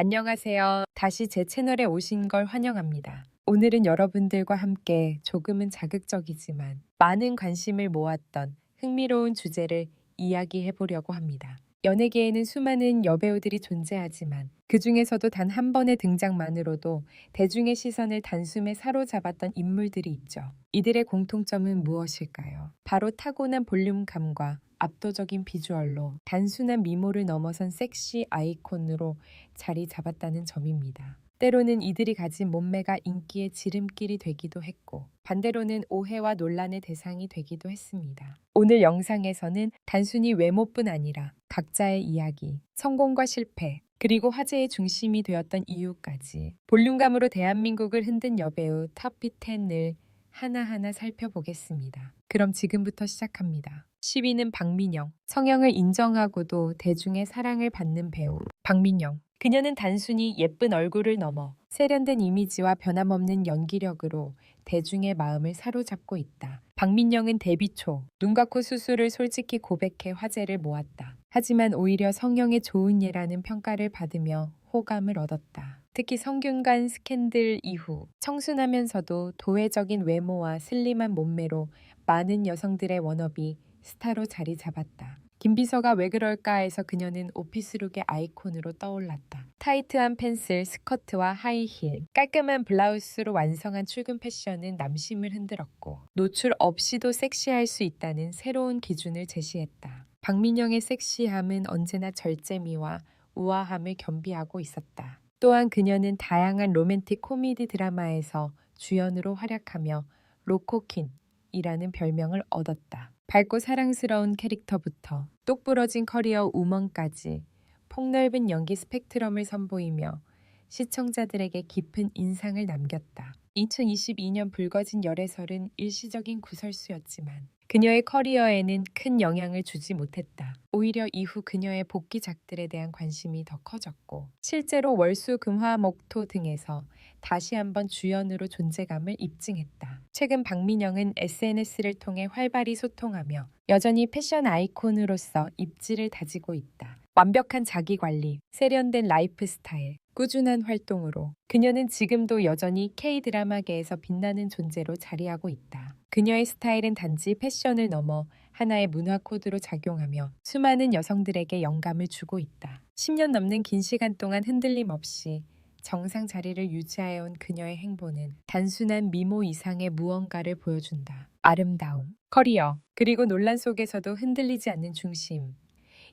안녕하세요. 다시 제 채널에 오신 걸 환영합니다. 오늘은 여러분들과 함께 조금은 자극적이지만 많은 관심을 모았던 흥미로운 주제를 이야기해 보려고 합니다. 연예계에는 수많은 여배우들이 존재하지만 그 중에서도 단 한 번의 등장만으로도 대중의 시선을 단숨에 사로잡았던 인물들이 있죠. 이들의 공통점은 무엇일까요? 바로 타고난 볼륨감과 압도적인 비주얼로 단순한 미모를 넘어선 섹시 아이콘으로 자리 잡았다는 점입니다. 때로는 이들이 가진 몸매가 인기의 지름길이 되기도 했고, 반대로는 오해와 논란의 대상이 되기도 했습니다. 오늘 영상에서는 단순히 외모뿐 아니라 각자의 이야기, 성공과 실패, 그리고 화제의 중심이 되었던 이유까지 볼륨감으로 대한민국을 흔든 여배우 탑10을 하나하나 살펴보겠습니다. 그럼 지금부터 시작합니다. 10위는 박민영. 성형을 인정하고도 대중의 사랑을 받는 배우. 박민영. 그녀는 단순히 예쁜 얼굴을 넘어 세련된 이미지와 변함없는 연기력으로 대중의 마음을 사로잡고 있다. 박민영은 데뷔 초 눈과 코 수술을 솔직히 고백해 화제를 모았다. 하지만 오히려 성형의 좋은 예라는 평가를 받으며 호감을 얻었다. 특히 성균관 스캔들 이후 청순하면서도 도회적인 외모와 슬림한 몸매로 많은 여성들의 워너비 스타로 자리 잡았다. 김 비서가 왜 그럴까 해서 그녀는 오피스룩의 아이콘으로 떠올랐다. 타이트한 펜슬, 스커트와 하이힐, 깔끔한 블라우스로 완성한 출근 패션은 남심을 흔들었고 노출 없이도 섹시할 수 있다는 새로운 기준을 제시했다. 박민영의 섹시함은 언제나 절제미와 우아함을 겸비하고 있었다. 또한 그녀는 다양한 로맨틱 코미디 드라마에서 주연으로 활약하며 로코킨이라는 별명을 얻었다. 밝고 사랑스러운 캐릭터부터 똑부러진 커리어 우먼까지 폭넓은 연기 스펙트럼을 선보이며 시청자들에게 깊은 인상을 남겼다. 2022년 불거진 열애설은 일시적인 구설수였지만 그녀의 커리어에는 큰 영향을 주지 못했다. 오히려 이후 그녀의 복귀작들에 대한 관심이 더 커졌고 실제로 월수 금화 목토 등에서 다시 한번 주연으로 존재감을 입증했다. 최근 박민영은 SNS를 통해 활발히 소통하며 여전히 패션 아이콘으로서 입지를 다지고 있다. 완벽한 자기 관리, 세련된 라이프 스타일, 꾸준한 활동으로 그녀는 지금도 여전히 K-드라마계에서 빛나는 존재로 자리하고 있다. 그녀의 스타일은 단지 패션을 넘어 하나의 문화 코드로 작용하며 수많은 여성들에게 영감을 주고 있다. 10년 넘는 긴 시간 동안 흔들림 없이 정상 자리를 유지해온 그녀의 행보는 단순한 미모 이상의 무언가를 보여준다. 아름다움, 커리어, 그리고 논란 속에서도 흔들리지 않는 중심.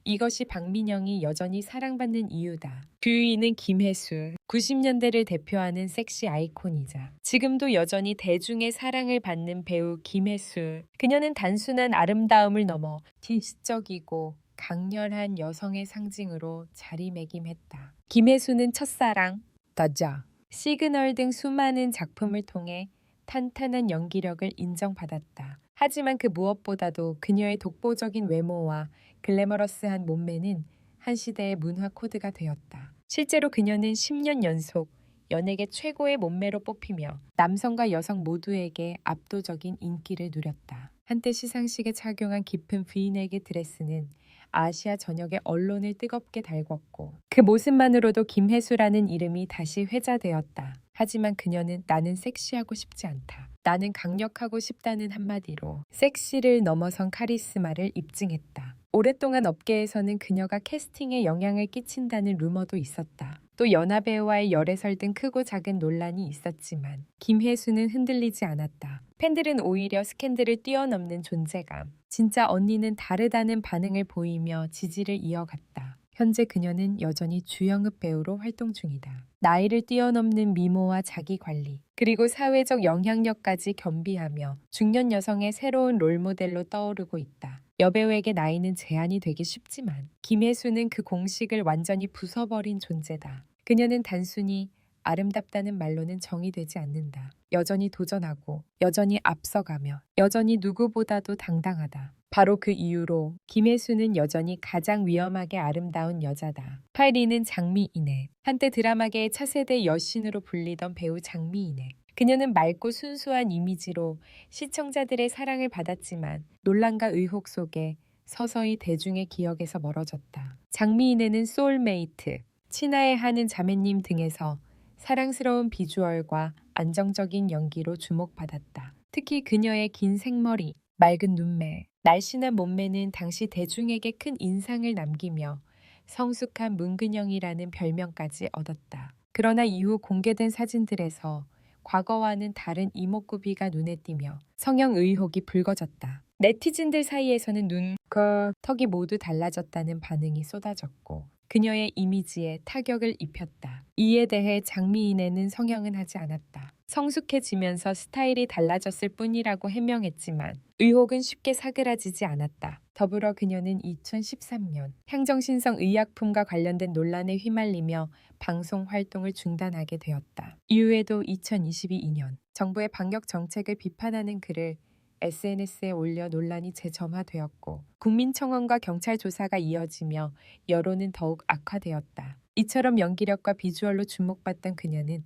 이것이 박민영이 여전히 사랑받는 이유다. 뷰이는 김혜수, 90년대를 대표하는 섹시 아이콘이자 지금도 여전히 대중의 사랑을 받는 배우 김혜수. 그녀는 단순한 아름다움을 넘어 디스적이고 강렬한 여성의 상징으로 자리매김했다. 김혜수는 첫사랑, 더자, 시그널 등 수많은 작품을 통해 탄탄한 연기력을 인정받았다. 하지만 그 무엇보다도 그녀의 독보적인 외모와 글래머러스한 몸매는 한 시대의 문화 코드가 되었다. 실제로 그녀는 10년 연속 연예계 최고의 몸매로 뽑히며 남성과 여성 모두에게 압도적인 인기를 누렸다. 한때 시상식에 착용한 깊은 브이넥의 드레스는 아시아 전역의 언론을 뜨겁게 달궜고 그 모습만으로도 김혜수라는 이름이 다시 회자되었다. 하지만 그녀는 나는 섹시하고 싶지 않다. 나는 강력하고 싶다는 한마디로 섹시를 넘어선 카리스마를 입증했다. 오랫동안 업계에서는 그녀가 캐스팅에 영향을 끼친다는 루머도 있었다. 또 연하배우와의 열애설 등 크고 작은 논란이 있었지만 김혜수는 흔들리지 않았다. 팬들은 오히려 스캔들을 뛰어넘는 존재감, 진짜 언니는 다르다는 반응을 보이며 지지를 이어갔다. 현재 그녀는 여전히 주영읍 배우로 활동 중이다. 나이를 뛰어넘는 미모와 자기 관리, 그리고 사회적 영향력까지 겸비하며 중년 여성의 새로운 롤모델로 떠오르고 있다. 여배우에게 나이는 제한이 되기 쉽지만 김혜수는 그 공식을 완전히 부숴버린 존재다. 그녀는 단순히 아름답다는 말로는 정의되지 않는다. 여전히 도전하고, 여전히 앞서가며, 여전히 누구보다도 당당하다. 바로 그 이유로 김혜수는 여전히 가장 위험하게 아름다운 여자다. 파이리는 장미이네. 한때 드라마계의 차세대 여신으로 불리던 배우 장미이네. 그녀는 맑고 순수한 이미지로 시청자들의 사랑을 받았지만 논란과 의혹 속에 서서히 대중의 기억에서 멀어졌다. 장미인에는 소울메이트, 친아해하는 자매님 등에서 사랑스러운 비주얼과 안정적인 연기로 주목받았다. 특히 그녀의 긴 생머리, 맑은 눈매, 날씬한 몸매는 당시 대중에게 큰 인상을 남기며 성숙한 문근영이라는 별명까지 얻었다. 그러나 이후 공개된 사진들에서 과거와는 다른 이목구비가 눈에 띄며 성형 의혹이 불거졌다. 네티즌들 사이에서는 눈, 그, 턱이 모두 달라졌다는 반응이 쏟아졌고 그녀의 이미지에 타격을 입혔다. 이에 대해 장미인에는 성형은 하지 않았다. 성숙해지면서 스타일이 달라졌을 뿐이라고 해명했지만 의혹은 쉽게 사그라지지 않았다. 더불어 그녀는 2013년 향정신성 의약품과 관련된 논란에 휘말리며 방송 활동을 중단하게 되었다. 이후에도 2022년 정부의 방역 정책을 비판하는 글을 SNS에 올려 논란이 재점화되었고 국민청원과 경찰 조사가 이어지며 여론은 더욱 악화되었다. 이처럼 연기력과 비주얼로 주목받던 그녀는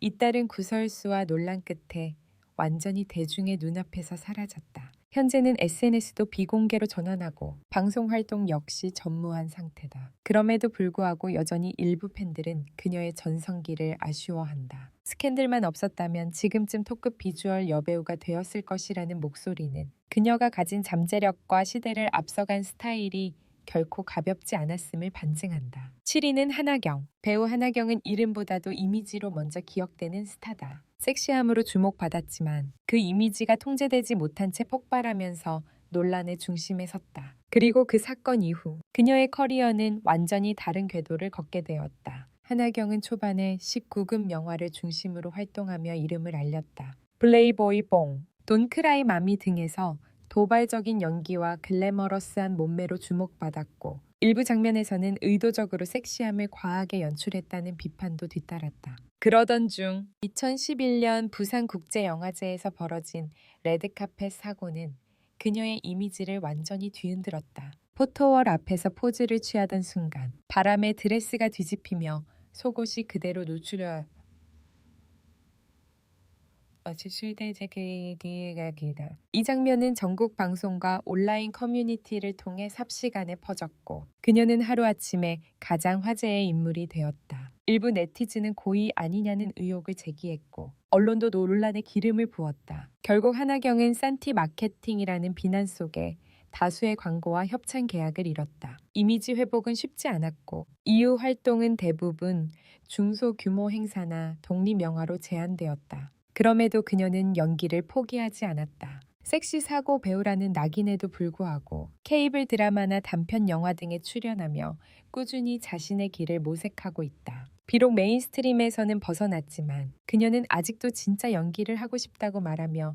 잇따른 구설수와 논란 끝에 완전히 대중의 눈앞에서 사라졌다. 현재는 SNS도 비공개로 전환하고 방송 활동 역시 전무한 상태다. 그럼에도 불구하고 여전히 일부 팬들은 그녀의 전성기를 아쉬워한다. 스캔들만 없었다면 지금쯤 토급 비주얼 여배우가 되었을 것이라는 목소리는 그녀가 가진 잠재력과 시대를 앞서간 스타일이 결코 가볍지 않았음을 반증한다. 7위는 한하경. 배우 한하경은 이름보다도 이미지로 먼저 기억되는 스타다. 섹시함으로 주목받았지만 그 이미지가 통제되지 못한 채 폭발하면서 논란의 중심에 섰다. 그리고 그 사건 이후 그녀의 커리어는 완전히 다른 궤도를 걷게 되었다. 한하경은 초반에 19금 영화를 중심으로 활동하며 이름을 알렸다. 블레이보이 뽕, 돈크라이 마미 등에서 도발적인 연기와 글래머러스한 몸매로 주목받았고 일부 장면에서는 의도적으로 섹시함을 과하게 연출했다는 비판도 뒤따랐다. 그러던 중 2011년 부산국제영화제에서 벌어진 레드카펫 사고는 그녀의 이미지를 완전히 뒤흔들었다. 포토월 앞에서 포즈를 취하던 순간 바람에 드레스가 뒤집히며 속옷이 그대로 노출해 이 장면은 전국 방송과 온라인 커뮤니티를 통해 삽시간에 퍼졌고 그녀는 하루아침에 가장 화제의 인물이 되었다. 일부 네티즌은 고의 아니냐는 의혹을 제기했고 언론도 논란에 기름을 부었다. 결국 하나경은 산티 마케팅이라는 비난 속에 다수의 광고와 협찬 계약을 이뤘다. 이미지 회복은 쉽지 않았고 이후 활동은 대부분 중소규모 행사나 독립 영화로 제한되었다. 그럼에도 그녀는 연기를 포기하지 않았다. 섹시 사고 배우라는 낙인에도 불구하고 케이블 드라마나 단편 영화 등에 출연하며 꾸준히 자신의 길을 모색하고 있다. 비록 메인스트림에서는 벗어났지만 그녀는 아직도 진짜 연기를 하고 싶다고 말하며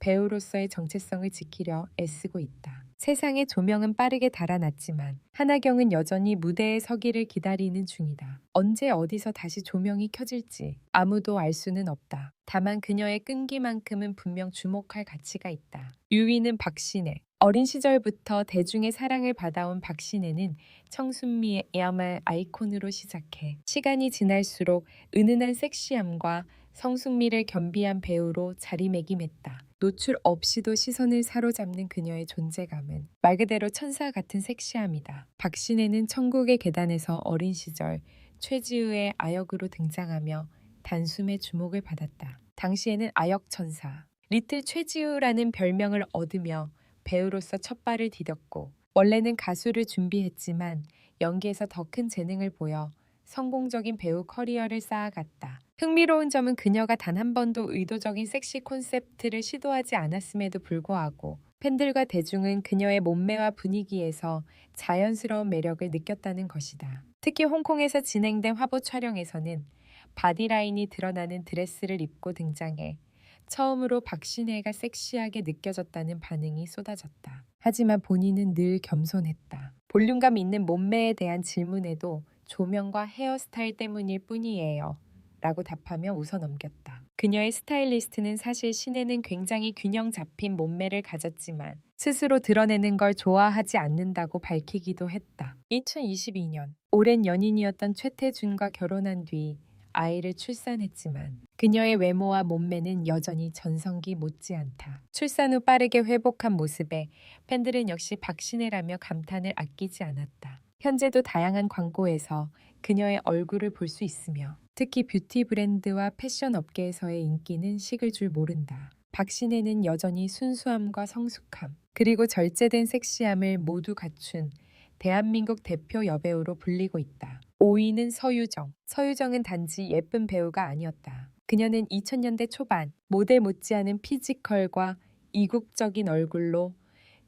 배우로서의 정체성을 지키려 애쓰고 있다. 세상의 조명은 빠르게 달아났지만 한하경은 여전히 무대에 서기를 기다리는 중이다. 언제 어디서 다시 조명이 켜질지 아무도 알 수는 없다. 다만 그녀의 끈기만큼은 분명 주목할 가치가 있다. 6위는 박신혜. 어린 시절부터 대중의 사랑을 받아온 박신혜는 청순미의 야말 아이콘으로 시작해 시간이 지날수록 은은한 섹시함과 성숙미를 겸비한 배우로 자리매김했다. 노출 없이도 시선을 사로잡는 그녀의 존재감은 말 그대로 천사 같은 섹시함이다. 박신혜는 천국의 계단에서 어린 시절 최지우의 아역으로 등장하며 단숨에 주목을 받았다. 당시에는 아역 천사, 리틀 최지우라는 별명을 얻으며 배우로서 첫 발을 디뎠고 원래는 가수를 준비했지만 연기에서 더 큰 재능을 보여 성공적인 배우 커리어를 쌓아갔다. 흥미로운 점은 그녀가 단 한 번도 의도적인 섹시 콘셉트를 시도하지 않았음에도 불구하고 팬들과 대중은 그녀의 몸매와 분위기에서 자연스러운 매력을 느꼈다는 것이다. 특히 홍콩에서 진행된 화보 촬영에서는 바디라인이 드러나는 드레스를 입고 등장해 처음으로 박신혜가 섹시하게 느껴졌다는 반응이 쏟아졌다. 하지만 본인은 늘 겸손했다. 볼륨감 있는 몸매에 대한 질문에도 조명과 헤어스타일 때문일 뿐이에요. 라고 답하며 웃어 넘겼다. 그녀의 스타일리스트는 사실 신혜는 굉장히 균형 잡힌 몸매를 가졌지만 스스로 드러내는 걸 좋아하지 않는다고 밝히기도 했다. 2022년 오랜 연인이었던 최태준과 결혼한 뒤 아이를 출산했지만 그녀의 외모와 몸매는 여전히 전성기 못지않다. 출산 후 빠르게 회복한 모습에 팬들은 역시 박신혜라며 감탄을 아끼지 않았다. 현재도 다양한 광고에서 그녀의 얼굴을 볼 수 있으며 특히 뷰티 브랜드와 패션 업계에서의 인기는 식을 줄 모른다. 박신혜는 여전히 순수함과 성숙함, 그리고 절제된 섹시함을 모두 갖춘 대한민국 대표 여배우로 불리고 있다. 5위는 서유정. 서유정은 단지 예쁜 배우가 아니었다. 그녀는 2000년대 초반 모델 못지않은 피지컬과 이국적인 얼굴로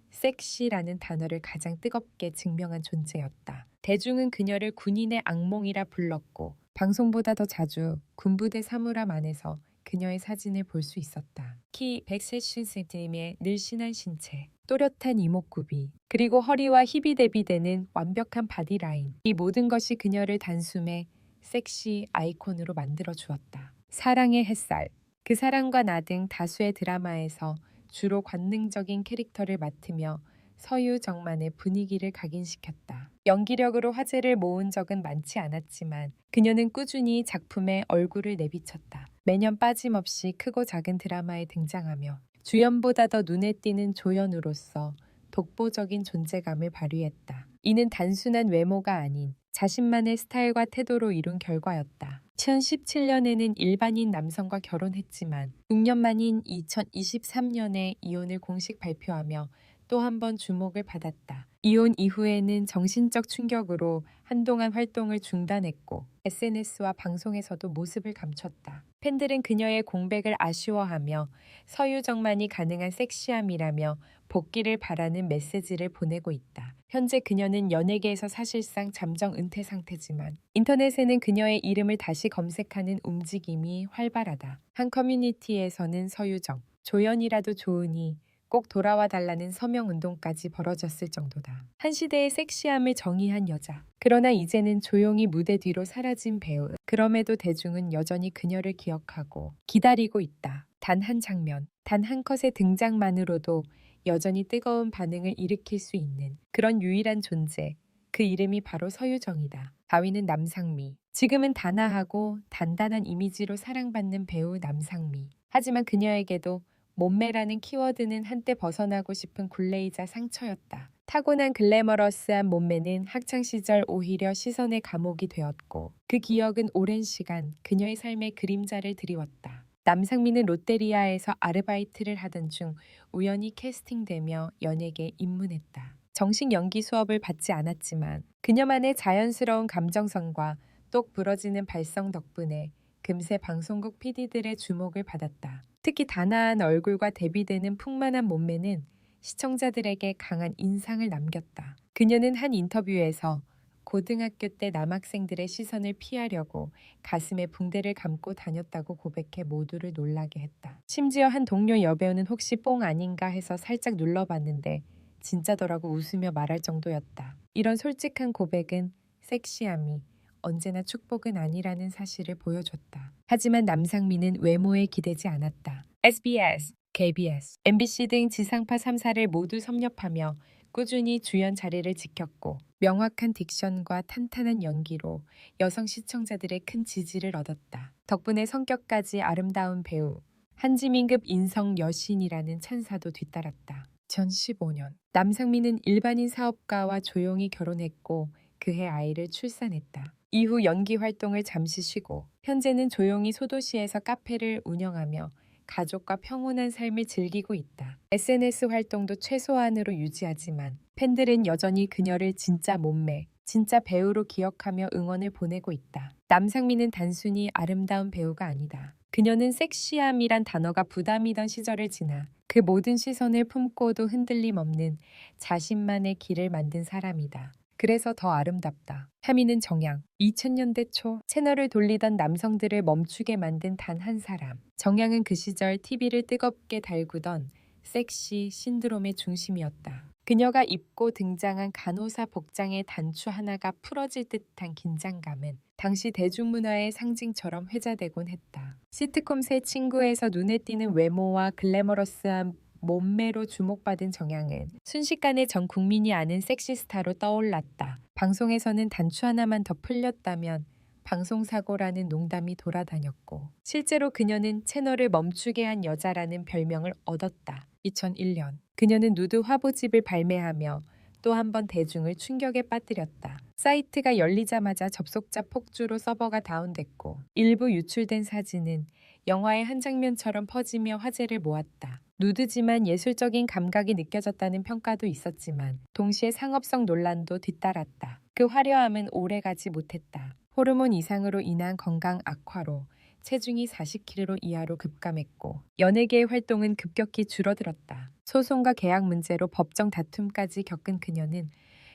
섹시라는 단어를 가장 뜨겁게 증명한 존재였다. 대중은 그녀를 군인의 악몽이라 불렀고 방송보다 더 자주 군부대 사물함 안에서 그녀의 사진을 볼 수 있었다. 키 170cm의 늘씬한 신체, 또렷한 이목구비, 그리고 허리와 힙이 대비되는 완벽한 바디라인. 이 모든 것이 그녀를 단숨에 섹시 아이콘으로 만들어 주었다. 사랑의 햇살. 그 사랑과 나 등 다수의 드라마에서 주로 관능적인 캐릭터를 맡으며 서유 정만의 분위기를 각인시켰다. 연기력으로 화제를 모은 적은 많지 않았지만 그녀는 꾸준히 작품에 얼굴을 내비쳤다. 매년 빠짐없이 크고 작은 드라마에 등장하며 주연보다 더 눈에 띄는 조연으로서 독보적인 존재감을 발휘했다. 이는 단순한 외모가 아닌 자신만의 스타일과 태도로 이룬 결과였다. 2017년에는 일반인 남성과 결혼했지만 6년 만인 2023년에 이혼을 공식 발표하며 또 한 번 주목을 받았다. 이혼 이후에는 정신적 충격으로 한동안 활동을 중단했고 SNS와 방송에서도 모습을 감췄다. 팬들은 그녀의 공백을 아쉬워하며 서유정만이 가능한 섹시함이라며 복귀를 바라는 메시지를 보내고 있다. 현재 그녀는 연예계에서 사실상 잠정 은퇴 상태지만 인터넷에는 그녀의 이름을 다시 검색하는 움직임이 활발하다. 한 커뮤니티에서는 서유정, 조연이라도 좋으니 꼭 돌아와 달라는 서명 운동까지 벌어졌을 정도다. 한 시대의 섹시함을 정의한 여자. 그러나 이제는 조용히 무대 뒤로 사라진 배우. 그럼에도 대중은 여전히 그녀를 기억하고 기다리고 있다. 단 한 장면, 단 한 컷의 등장만으로도 여전히 뜨거운 반응을 일으킬 수 있는 그런 유일한 존재. 그 이름이 바로 서유정이다. 가위는 남상미. 지금은 단아하고 단단한 이미지로 사랑받는 배우 남상미. 하지만 그녀에게도 몸매라는 키워드는 한때 벗어나고 싶은 굴레이자 상처였다. 타고난 글래머러스한 몸매는 학창시절 오히려 시선의 감옥이 되었고 그 기억은 오랜 시간 그녀의 삶의 그림자를 드리웠다. 남상민은 롯데리아에서 아르바이트를 하던 중 우연히 캐스팅되며 연예계에 입문했다. 정식 연기 수업을 받지 않았지만 그녀만의 자연스러운 감정선과 똑 부러지는 발성 덕분에 금세 방송국 PD들의 주목을 받았다. 특히 단아한 얼굴과 대비되는 풍만한 몸매는 시청자들에게 강한 인상을 남겼다. 그녀는 한 인터뷰에서 고등학교 때 남학생들의 시선을 피하려고 가슴에 붕대를 감고 다녔다고 고백해 모두를 놀라게 했다. 심지어 한 동료 여배우는 혹시 뽕 아닌가 해서 살짝 눌러봤는데 진짜더라고 웃으며 말할 정도였다. 이런 솔직한 고백은 섹시함이 언제나 축복은 아니라는 사실을 보여줬다. 하지만 남상민은 외모에 기대지 않았다. SBS, KBS, MBC 등 지상파 3사를 모두 섭렵하며 꾸준히 주연 자리를 지켰고 명확한 딕션과 탄탄한 연기로 여성 시청자들의 큰 지지를 얻었다. 덕분에 성격까지 아름다운 배우, 한지민급 인성 여신이라는 찬사도 뒤따랐다. 2015년 남상민은 일반인 사업가와 조용히 결혼했고 그해 아이를 출산했다. 이후 연기 활동을 잠시 쉬고 현재는 조용히 소도시에서 카페를 운영하며 가족과 평온한 삶을 즐기고 있다. SNS 활동도 최소한으로 유지하지만 팬들은 여전히 그녀를 진짜 몸매, 진짜 배우로 기억하며 응원을 보내고 있다. 남상민은 단순히 아름다운 배우가 아니다. 그녀는 섹시함이란 단어가 부담이던 시절을 지나 그 모든 시선을 품고도 흔들림 없는 자신만의 길을 만든 사람이다. 그래서 더 아름답다. 하미는 정양. 2000년대 초 채널을 돌리던 남성들을 멈추게 만든 단 한 사람. 정양은 그 시절 TV를 뜨겁게 달구던 섹시 신드롬의 중심이었다. 그녀가 입고 등장한 간호사 복장의 단추 하나가 풀어질 듯한 긴장감은 당시 대중문화의 상징처럼 회자되곤 했다. 시트콤 새 친구에서 눈에 띄는 외모와 글래머러스한 몸매로 주목받은 정양은 순식간에 전 국민이 아는 섹시 스타로 떠올랐다. 방송에서는 단추 하나만 더 풀렸다면 방송사고라는 농담이 돌아다녔고 실제로 그녀는 채널을 멈추게 한 여자라는 별명을 얻었다. 2001년 그녀는 누드 화보집을 발매하며 또 한 번 대중을 충격에 빠뜨렸다. 사이트가 열리자마자 접속자 폭주로 서버가 다운됐고 일부 유출된 사진은 영화의 한 장면처럼 퍼지며 화제를 모았다. 누드지만 예술적인 감각이 느껴졌다는 평가도 있었지만 동시에 상업성 논란도 뒤따랐다. 그 화려함은 오래가지 못했다. 호르몬 이상으로 인한 건강 악화로 체중이 40kg 이하로 급감했고 연예계의 활동은 급격히 줄어들었다. 소송과 계약 문제로 법정 다툼까지 겪은 그녀는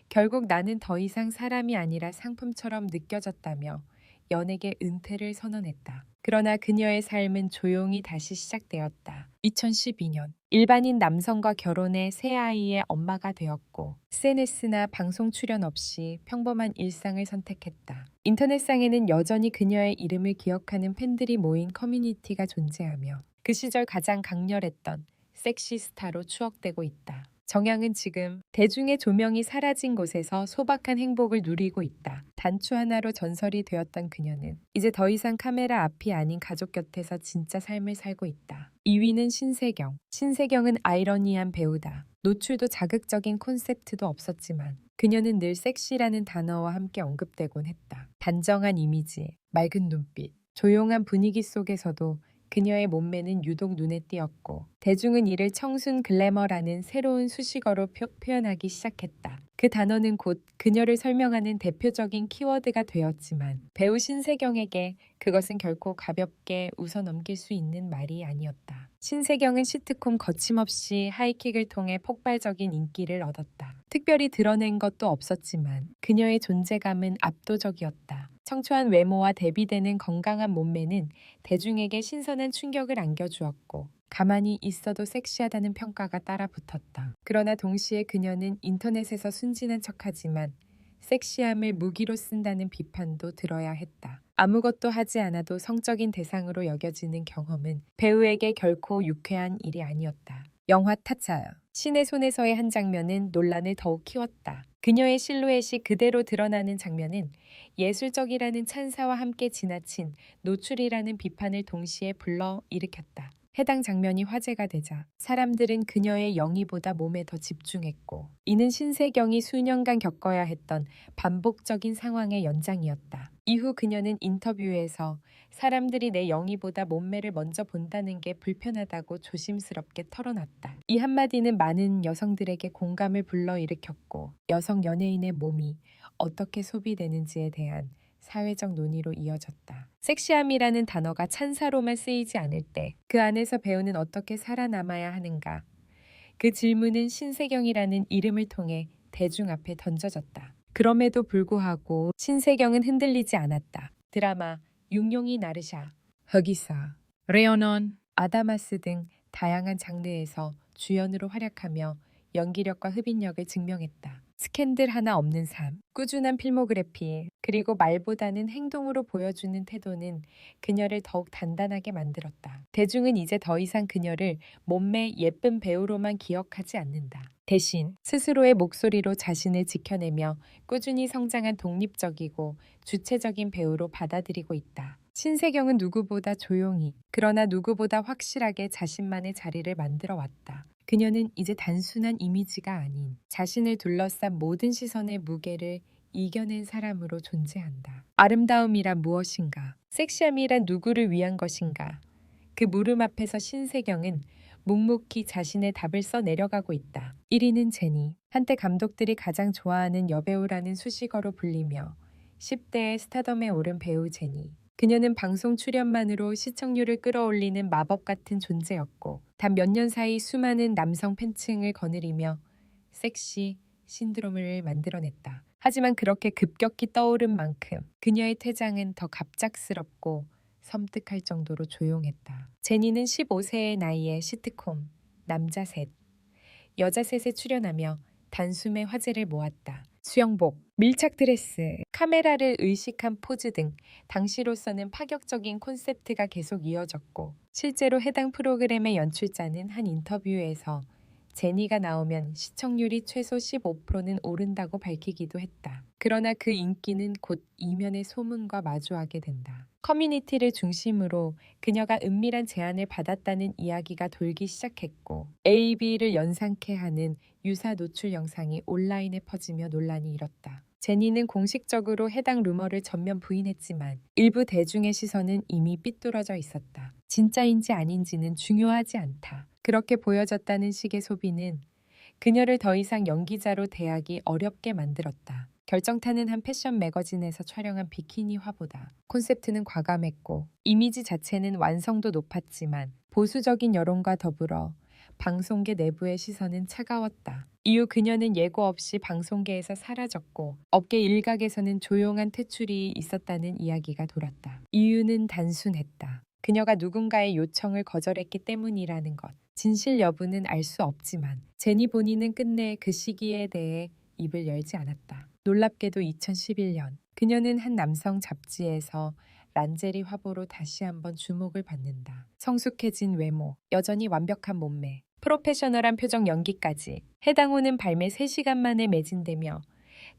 결국 나는 더 이상 사람이 아니라 상품처럼 느껴졌다며 연예계 은퇴를 선언했다. 그러나 그녀의 삶은 조용히 다시 시작되었다. 2012년 일반인 남성과 결혼해 새 아이의 엄마가 되었고 SNS나 방송 출연 없이 평범한 일상을 선택했다. 인터넷상에는 여전히 그녀의 이름을 기억하는 팬들이 모인 커뮤니티가 존재하며 그 시절 가장 강렬했던 섹시 스타로 추억되고 있다. 정양은 지금 대중의 조명이 사라진 곳에서 소박한 행복을 누리고 있다. 단추 하나로 전설이 되었던 그녀는 이제 더 이상 카메라 앞이 아닌 가족 곁에서 진짜 삶을 살고 있다. 2위는 신세경. 신세경은 아이러니한 배우다. 노출도 자극적인 콘셉트도 없었지만 그녀는 늘 섹시라는 단어와 함께 언급되곤 했다. 단정한 이미지, 맑은 눈빛, 조용한 분위기 속에서도 그녀의 몸매는 유독 눈에 띄었고 대중은 이를 청순 글래머라는 새로운 수식어로 표, 표현하기 시작했다. 그 단어는 곧 그녀를 설명하는 대표적인 키워드가 되었지만 배우 신세경에게 그것은 결코 가볍게 웃어 넘길 수 있는 말이 아니었다. 신세경은 시트콤 거침없이 하이킥을 통해 폭발적인 인기를 얻었다. 특별히 드러낸 것도 없었지만 그녀의 존재감은 압도적이었다. 청초한 외모와 대비되는 건강한 몸매는 대중에게 신선한 충격을 안겨주었고 가만히 있어도 섹시하다는 평가가 따라붙었다. 그러나 동시에 그녀는 인터넷에서 순진한 척하지만 섹시함을 무기로 쓴다는 비판도 들어야 했다. 아무것도 하지 않아도 성적인 대상으로 여겨지는 경험은 배우에게 결코 유쾌한 일이 아니었다. 영화 타짜 신의 손에서의 한 장면은 논란을 더욱 키웠다. 그녀의 실루엣이 그대로 드러나는 장면은 예술적이라는 찬사와 함께 지나친 노출이라는 비판을 동시에 불러 일으켰다. 해당 장면이 화제가 되자 사람들은 그녀의 영희보다 몸에 더 집중했고 이는 신세경이 수년간 겪어야 했던 반복적인 상황의 연장이었다. 이후 그녀는 인터뷰에서 사람들이 내 영희보다 몸매를 먼저 본다는 게 불편하다고 조심스럽게 털어놨다. 이 한마디는 많은 여성들에게 공감을 불러일으켰고 여성 연예인의 몸이 어떻게 소비되는지에 대한 사회적 논의로 이어졌다. 섹시함이라는 단어가 찬사로만 쓰이지 않을 때 그 안에서 배우는 어떻게 살아남아야 하는가? 그 질문은 신세경이라는 이름을 통해 대중 앞에 던져졌다. 그럼에도 불구하고 신세경은 흔들리지 않았다. 드라마 육룡이 나르샤, 허기사, 레오넌, 아다마스 등 다양한 장르에서 주연으로 활약하며 연기력과 흡인력을 증명했다. 스캔들 하나 없는 삶, 꾸준한 필모그래피, 그리고 말보다는 행동으로 보여주는 태도는 그녀를 더욱 단단하게 만들었다. 대중은 이제 더 이상 그녀를 몸매 예쁜 배우로만 기억하지 않는다. 대신 스스로의 목소리로 자신을 지켜내며 꾸준히 성장한 독립적이고 주체적인 배우로 받아들이고 있다. 신세경은 누구보다 조용히, 그러나 누구보다 확실하게 자신만의 자리를 만들어 왔다. 그녀는 이제 단순한 이미지가 아닌 자신을 둘러싼 모든 시선의 무게를 이겨낸 사람으로 존재한다. 아름다움이란 무엇인가? 섹시함이란 누구를 위한 것인가? 그 물음 앞에서 신세경은 묵묵히 자신의 답을 써 내려가고 있다. 1위는 제니. 한때 감독들이 가장 좋아하는 여배우라는 수식어로 불리며 10대의 스타덤에 오른 배우 제니. 그녀는 방송 출연만으로 시청률을 끌어올리는 마법 같은 존재였고 단 몇 년 사이 수많은 남성 팬층을 거느리며 섹시 신드롬을 만들어냈다. 하지만 그렇게 급격히 떠오른 만큼 그녀의 퇴장은 더 갑작스럽고 섬뜩할 정도로 조용했다. 제니는 15세의 나이에 시트콤 남자 셋, 여자 셋에 출연하며 단숨에 화제를 모았다. 수영복, 밀착 드레스, 카메라를 의식한 포즈 등 당시로서는 파격적인 콘셉트가 계속 이어졌고 실제로 해당 프로그램의 연출자는 한 인터뷰에서 제니가 나오면 시청률이 최소 15%는 오른다고 밝히기도 했다. 그러나 그 인기는 곧 이면의 소문과 마주하게 된다. 커뮤니티를 중심으로 그녀가 은밀한 제안을 받았다는 이야기가 돌기 시작했고 AB를 연상케 하는 유사 노출 영상이 온라인에 퍼지며 논란이 일었다. 제니는 공식적으로 해당 루머를 전면 부인했지만 일부 대중의 시선은 이미 삐뚤어져 있었다. 진짜인지 아닌지는 중요하지 않다. 그렇게 보여졌다는 식의 소비는 그녀를 더 이상 연기자로 대하기 어렵게 만들었다. 결정타는 한 패션 매거진에서 촬영한 비키니 화보다. 콘셉트는 과감했고 이미지 자체는 완성도 높았지만 보수적인 여론과 더불어 방송계 내부의 시선은 차가웠다. 이후 그녀는 예고 없이 방송계에서 사라졌고 업계 일각에서는 조용한 퇴출이 있었다는 이야기가 돌았다. 이유는 단순했다. 그녀가 누군가의 요청을 거절했기 때문이라는 것. 진실 여부는 알 수 없지만 제니 본인은 끝내 그 시기에 대해 입을 열지 않았다. 놀랍게도 2011년 그녀는 한 남성 잡지에서 란제리 화보로 다시 한번 주목을 받는다. 성숙해진 외모, 여전히 완벽한 몸매, 프로페셔널한 표정 연기까지 해당 호는 발매 3시간 만에 매진되며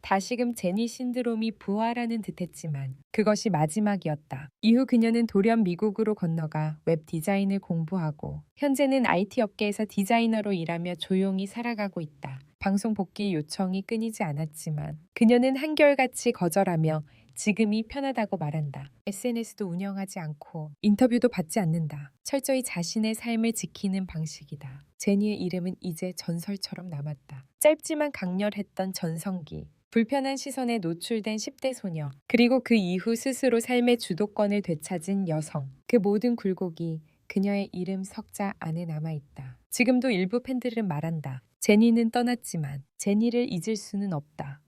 다시금 제니 신드롬이 부활하는 듯했지만 그것이 마지막이었다. 이후 그녀는 돌연 미국으로 건너가 웹 디자인을 공부하고 현재는 IT 업계에서 디자이너로 일하며 조용히 살아가고 있다. 방송 복귀 요청이 끊이지 않았지만 그녀는 한결같이 거절하며 지금이 편하다고 말한다. SNS도 운영하지 않고 인터뷰도 받지 않는다. 철저히 자신의 삶을 지키는 방식이다. 제니의 이름은 이제 전설처럼 남았다. 짧지만 강렬했던 전성기. 불편한 시선에 노출된 10대 소녀, 그리고 그 이후 스스로 삶의 주도권을 되찾은 여성. 그 모든 굴곡이 그녀의 이름 석자 안에 남아있다. 지금도 일부 팬들은 말한다. 제니는 떠났지만 제니를 잊을 수는 없다.